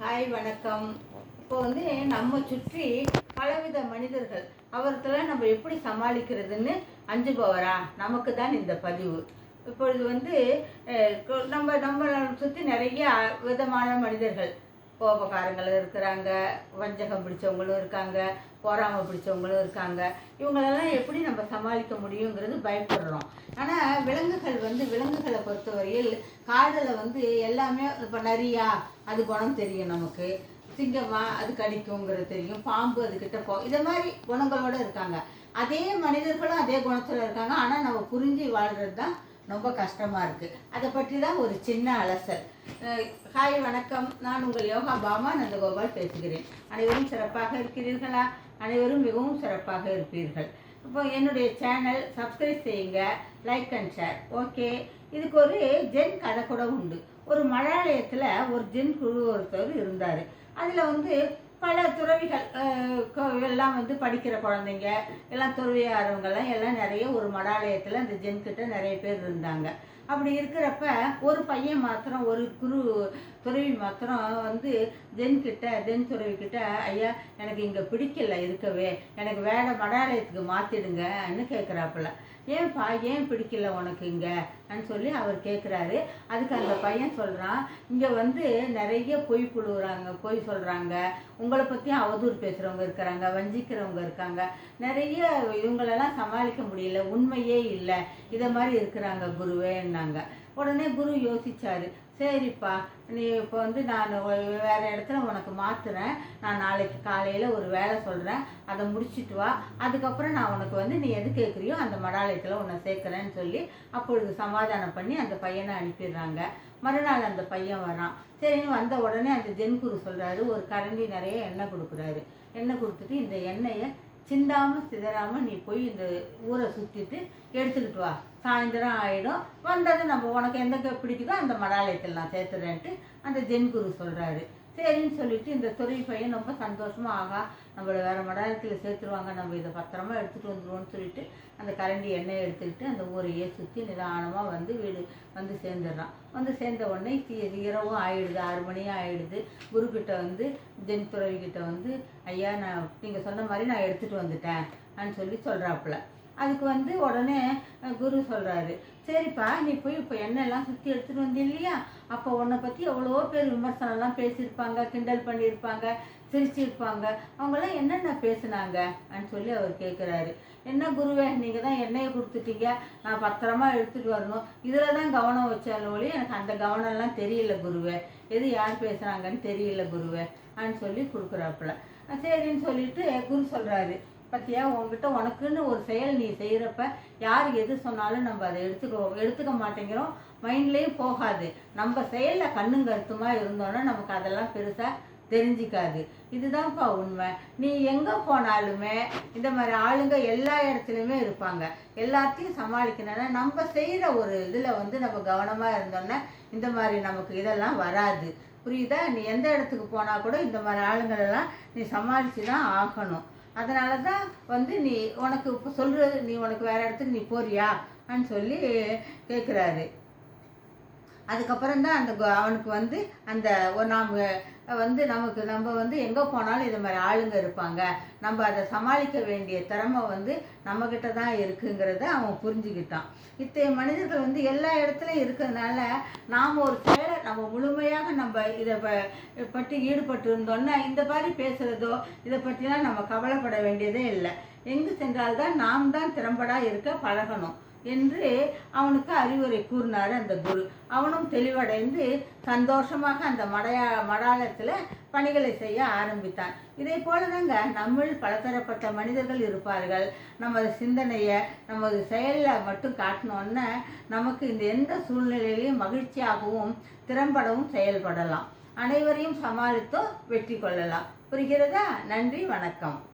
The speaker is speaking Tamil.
ஹாய் வணக்கம். இப்போ வந்து நம்ம சுற்றி பலவித மனிதர்கள். அவர்களெல்லாம் நம்ம எப்படி சமாளிக்கிறதுன்னு அஞ்சு போவரா? நமக்கு தான் இந்த பதிவு. இப்பொழுது வந்து நம்ம நம்ம சுற்றி நிறைய விதமான மனிதர்கள். கோபக்காரங்களும் இருக்கிறாங்க வஞ்சகம் பிடிச்சவங்களும் இருக்காங்க பொறாமை பிடிச்சவங்களும் இருக்காங்க. இவங்களெல்லாம் எப்படி நம்ம சமாளிக்க முடியுங்கிறது பயப்படுறோம். ஆனால் விலங்குகள் வந்து விலங்குகளை பொறுத்தவரையில் காடலை வந்து எல்லாமே இப்போ நரியா அது குணம் தெரியும் நமக்கு. சிங்கமா அது கடிக்குங்கிறது தெரியும். பாம்பு அதுக்கிட்ட போ இதை மாதிரி குணங்களோட இருக்காங்க. அதே மனிதர்களும் அதே குணத்தில் இருக்காங்க. ஆனால் நம்ம புரிஞ்சு வாழ்கிறது தான் ரொம்ப கஷ்டமாக இருக்குது அதை பற்றி தான் ஒரு சின்ன அலசல். ஹாய் வணக்கம். நான் உங்கள் யோகா பாமா நந்தகோபால் பேசுகிறேன். அனைவரும் சிறப்பாக இருக்கிறீர்களா? அனைவரும் மிகவும் சிறப்பாக இருப்பீர்கள். இப்போ என்னுடைய சேனல் சப்ஸ்கிரைப் செய்யுங்க லைக் அண்ட் ஷேர். ஓகே. இதுக்கு ஒரு ஜென் கதை கூட உண்டு. ஒரு மழாலயத்தில் ஒரு ஜென் குழு ஒருத்தர் இருந்தார். அதில் வந்து பல துறவிகள் எல்லாம் வந்து படிக்கிற குழந்தைங்க எல்லாம் துறவியாரவங்கெல்லாம் எல்லாம் நிறைய ஒரு மடாலயத்தில் அந்த ஜென்கிட்ட நிறைய பேர் இருந்தாங்க. அப்படி இருக்கிறப்ப ஒரு பையன் மாத்திரம் ஒரு குரு துறவி மாத்திரம் வந்து ஜென்கிட்ட ஜென் துறவிக்கிட்ட ஐயா எனக்கு இங்கே பிடிக்கல இருக்கவே. எனக்கு வேற மடாலயத்துக்கு மாற்றிடுங்கன்னு கேட்குறாப்புல ஏன்ப்பா ஏன் பிடிக்கல உனக்கு இங்கே? சொல்லி அவர் கேட்குறாரு அதுக்கு அந்த பையன் சொல்கிறான் இங்கே வந்து நிறைய பொய் புழுவுறாங்க பொய் சொல்கிறாங்க உங்களை பற்றியும் அவதூறு பேசுகிறவங்க இருக்கிறாங்க வஞ்சிக்கிறவங்க இருக்காங்க. நிறைய இவங்களெல்லாம் சமாளிக்க முடியல உண்மையே இல்லை. இதை மாதிரி இருக்கிறாங்க குருவேன்னாங்க. உடனே குரு யோசிச்சாரு சரிப்பா. நீ இப்போ வந்து நான் வேறு வேற இடத்துல உனக்கு மாற்றுறேன் நான் நாளைக்கு காலையில் ஒரு வேலை சொல்கிறேன் அதை முடிச்சிட்டு வா. அதுக்கப்புறம் நான் உனக்கு வந்து நீ எது கேட்குறியோ அந்த மடாலயத்தில் உன்னை சேர்க்குறேன்னு சொல்லி அப்பொழுது சமாதானம் பண்ணி அந்த பையனை அனுப்பிடுறாங்க. மறுநாள் அந்த பையன் வரான். சரின்னு வந்த உடனே அந்த ஜென் குரு சொல்கிறாரு ஒரு கரண்டி நிறைய எண்ணெய் கொடுக்குறாரு. எண்ணெய் கொடுத்துட்டு இந்த எண்ணெயை சிந்தாமல் சிதறாமல் நீ போய் இந்த ஊரை சுற்றிட்டு எடுத்துக்கிட்டு வா. சாயந்தரம் ஆகிடும் வந்தது நம்ம உனக்கு எந்த க- பிடிக்குதோ அந்த மடாலயத்தில் நான் சேர்த்துறேன்ட்டு அந்த ஜென் குரு சொல்கிறாரு சரின்னு சொல்லிட்டு இந்த துறை பையன் ரொம்ப சந்தோஷமாக ஆகா நம்மளை வேற மடாலயத்தில் சேர்த்துருவாங்க நம்ம இதை பத்திரமா எடுத்துகிட்டு வந்துடுவோம்னு சொல்லிட்டு அந்த கரண்டி எண்ணெயை எடுத்துக்கிட்டு அந்த ஊரையே சுற்றி நிதானமாக வந்து வீடு வந்து சேர்ந்துடுறான். வந்து சேர்ந்த உடனே இரவும் ஆயிடுது ஆறு மணியும் ஆயிடுது. குருக்கிட்ட வந்து ஜென் துறவிக்கிட்ட வந்து ஐயா நான் நீங்கள் சொன்ன மாதிரி நான் எடுத்துகிட்டு வந்துட்டேன் அப்படின்னு சொல்லி சொல்கிறாப்புல அதுக்கு வந்து உடனே குரு சொல்கிறாரு சரிப்பா நீ போய் இப்போ எண்ணெய்லாம் சுற்றி எடுத்துகிட்டு வந்து இல்லையா? அப்போ உன்னை பற்றி எவ்வளவோ பேர் விமர்சனம்லாம் பேசியிருப்பாங்க கிண்டல் பண்ணியிருப்பாங்க சிரிச்சிருப்பாங்க. அவங்கெல்லாம் என்னென்ன பேசுனாங்க? அப்படின்னு சொல்லி அவர் கேட்குறாரு என்ன குருவே நீங்கள் தான் எண்ணெயை கொடுத்துட்டீங்க. நான் பத்திரமா எடுத்துகிட்டு வரணும். இதில் தான் கவனம் வச்சாலும் ஒழி எனக்கு அந்த கவனம்லாம் தெரியல குருவே. எது யார் பேசுகிறாங்கன்னு தெரியல குருவே. அப்படின்னு சொல்லி கொடுக்குறாப்புல. சரின்னு சொல்லிட்டு குரு சொல்கிறாரு பத்தியா? உங்ககிட்ட உனக்குன்னு ஒரு செயல் நீ செய்கிறப்ப யார் எது சொன்னாலும் நம்ம அதை எடுத்துக்கோ எடுத்துக்க மாட்டேங்கிறோம். மைண்ட்லேயும் போகாது. நம்ம செயலில் கண்ணும் கருத்துமா இருந்தோன்னா நமக்கு அதெல்லாம் பெருசாக தெரிஞ்சிக்காது. இதுதான்ப்பா உண்மை. நீ எங்கே போனாலுமே இந்த மாதிரி ஆளுங்க எல்லா இடத்துலையுமே இருப்பாங்க. எல்லாத்தையும் சமாளிக்கணும்னா நம்ம செய்கிற ஒரு இதில் வந்து நம்ம கவனமாக இருந்தோன்னா இந்த மாதிரி நமக்கு இதெல்லாம் வராது. புரியுதா? நீ எந்த இடத்துக்கு போனால் கூட இந்த மாதிரி ஆளுங்களெல்லாம் நீ சமாளித்து தான் ஆகணும். அதனால தான் வந்து நீ உனக்கு இப்போ சொல்கிறது நீ உனக்கு வேறு இடத்துக்கு நீ போறியா? அப்படின்னு சொல்லி கேட்குறாரு அதுக்கப்புறம் தான் அந்த கு- அவனுக்கு வந்து அந்த நாம் வந்து நமக்கு நம்ம வந்து எங்கே போனாலும் இது மாதிரி ஆளுங்க இருப்பாங்க. நம்ம அதை சமாளிக்க வேண்டிய திறமை வந்து நம்மக்கிட்ட தான் இருக்குங்கிறத அவன் புரிஞ்சுக்கிட்டான். இத்தகைய மனிதர்கள் வந்து எல்லா இடத்துலையும் இருக்கிறதுனால நாம் ஒரு செயலை நம்ம முழுமையாக நம்ம இதை ப- பற்றி ஈடுபட்டு இருந்தோன்னா இந்த மாதிரி பேசுகிறதோ இதை பற்றிலாம் நம்ம கவலைப்பட வேண்டியதே இல்லை. எங்கு சென்றால்தான் நாம் தான் திறம்படா இருக்க பழகணும். என்று அவனுக்கு அறிவுரை கூறினார் அந்த குரு. அவனும் தெளிவடைந்து சந்தோஷமாக அந்த மடையா மடாலத்தில் பணிகளை செய்ய ஆரம்பித்தான். இதே போல தாங்க நம்மில் பலதரப்பட்ட மனிதர்கள் இருப்பார்கள். நமது சிந்தனையை நமது செயலில் மட்டும் காட்டினோன்னே நமக்கு இந்த எந்த சூழ்நிலையிலையும் மகிழ்ச்சியாகவும் திறம்படவும் செயல்படலாம். அனைவரையும் சமாளித்தோ வெற்றி கொள்ளலாம். புரிகிறதா? நன்றி வணக்கம்.